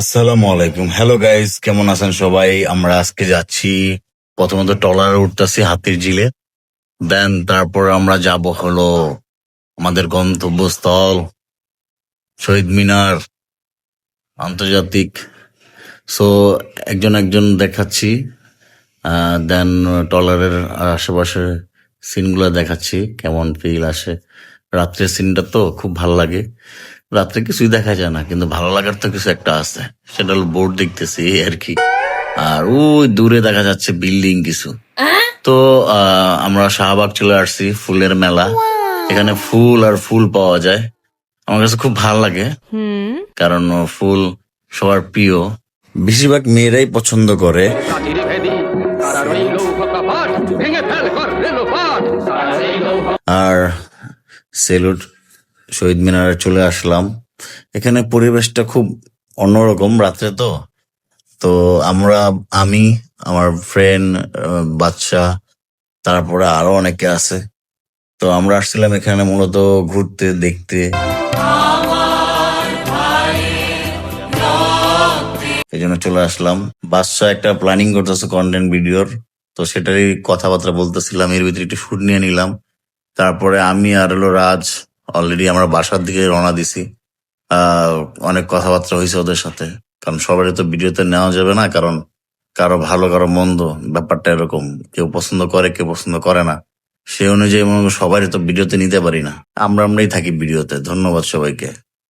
আসসালামু আলাইকুম। Hello guys কেমন আছেন সবাই? আমরা আজকে যাচ্ছি, প্রথমত টলারে উঠতেছি হাতির ঝিলে। দেন তারপর আমরা যাব হলো আমাদের গন্তব্যস্থল, শহীদ মিনার, আন্তর্জাতিক। সো একজন একজন দেখাচ্ছি দেন টলারের আশেপাশে সিনগুলো দেখাচ্ছি, কেমন ফিল আসে। রাত্রের সিনটা তো খুব ভালো লাগে। রাত্রে কিছুই দেখা যায় না কিন্তু ভালো লাগার তো কিছু একটা আছে। সেটা হলো বোর্ড দেখতেছি আর কি। আর ওই দূরে দেখা যাচ্ছে বিল্ডিং কিছু। তো আহ, আমরা শাহবাগ চলে আসছি ফুলের মেলা। এখানে ফুল আর ফুল পাওয়া যায়। আমার কাছে খুব ভালো লাগে। কারণ ফুল সবার প্রিয়। বেশিরভাগ মেয়েরাই পছন্দ করে। ভেঙে সেলুট, শহীদ মিনারে চলে আসলাম। এখানে পরিবেশটা খুব অন্যরকম রাত্রে তো। তো আমরা, আমি, আমার ফ্রেন্ড বাচ্চা, তারপরে আরও অনেকে আছে। তো আমরা আসছিলাম এখানে মূলত ঘুরতে, দেখতে। এই জন্য চলে আসলাম। বাদশা একটা প্ল্যানিং করতেছে কন্টেন্ট ভিডিওর তো সেটারই কথাবার্তা বলতেছিলাম, এর ভিতরে একটু শুট নিয়ে নিলাম। তারপরে আমি আর হলো রাজ অলরেডি আমরা বাসার দিকে রওনা দিছি। অনেক কথাবার্তা হয়েছে ওদের সাথে। কারণ সবারই তো ভিডিওতে নেওয়া যাবে না, কারণ কারও ভালো, কারও মন্দ, ব্যাপারটা এরকম। কেউ পছন্দ করে, কেউ পছন্দ করে না। সে অনুযায়ী সবারই তো ভিডিওতে নিতে পারি না। আমরা আমরাই থাকি ভিডিওতে। ধন্যবাদ সবাইকে।